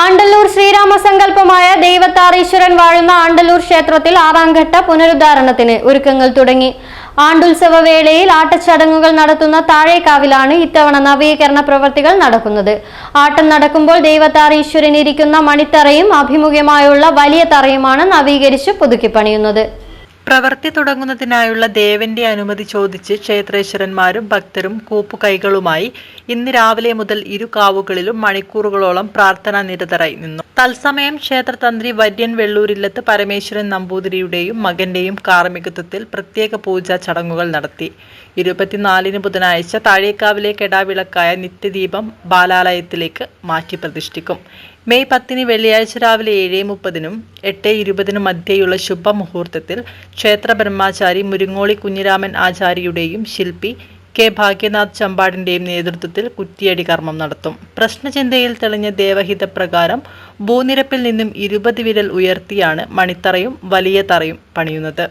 ആണ്ടല്ലൂർ ശ്രീരാമസങ്കല്പമായ ദൈവത്താറീശ്വരൻ വാഴുന്ന ആണ്ടല്ലൂർ ക്ഷേത്രത്തിൽ ആറാം ഘട്ട പുനരുദ്ധാരണത്തിന് ഒരുക്കങ്ങൾ തുടങ്ങി. ആണ്ടുത്സവ വേളയിൽ ആട്ടച്ചടങ്ങുകൾ നടത്തുന്ന താഴേക്കാവിലാണ് ഇത്തവണ നവീകരണ പ്രവൃത്തികൾ നടക്കുന്നത്. ആട്ടം നടക്കുമ്പോൾ ദൈവത്താറീശ്വരൻ ഇരിക്കുന്ന മണിത്തറയും അഭിമുഖ്യമായുള്ള വലിയ തറയുമാണ് നവീകരിച്ച് പുതുക്കിപ്പണിയുന്നത്. പ്രവൃത്തി തുടങ്ങുന്നതിനായുള്ള ദേവന്റെ അനുമതി ചോദിച്ച് ക്ഷേത്രേശ്വരന്മാരും ഭക്തരും കൂപ്പുകൈകളുമായി ഇന്ന് രാവിലെ മുതൽ ഇരു കാവുകളിലും മണിക്കൂറുകളോളം പ്രാർത്ഥനാ നിരതരായി നിന്നു. തത്സമയം ക്ഷേത്രതന്ത്രി വര്യൻ വെള്ളൂരില്ലത്ത് പരമേശ്വരൻ നമ്പൂതിരിയുടെയും മകന്റെയും കാർമ്മികത്വത്തിൽ പ്രത്യേക പൂജാ ചടങ്ങുകൾ നടത്തി. ഇരുപത്തിനാലിന് ബുധനാഴ്ച താഴേക്കാവിലെ കെടാവിളക്കായ നിത്യദീപം ബാലാലയത്തിലേക്ക് മാറ്റി പ്രതിഷ്ഠിക്കും. മെയ് പത്തിന് വെള്ളിയാഴ്ച രാവിലെ ഏഴ് മുപ്പതിനും എട്ട് ഇരുപതിനും മധ്യയുള്ള ശുഭമുഹൂർത്തത്തിൽ ക്ഷേത്ര ബ്രഹ്മാചാരി മുരിങ്ങോളി കുഞ്ഞിരാമൻ ആചാര്യയുടെയും ശില്പി കെ ഭാഗ്യനാഥ് ചമ്പാടിന്റെയും നേതൃത്വത്തിൽ കുറ്റിയടി കർമ്മം നടത്തും. പ്രശ്നചിന്തയിൽ തെളിഞ്ഞ ദേവഹിത പ്രകാരം ഭൂനിരപ്പിൽ നിന്നും ഇരുപത് വിരൽ ഉയർത്തിയാണ് മണിത്തറയും വലിയ തറയും പണിയുന്നത്.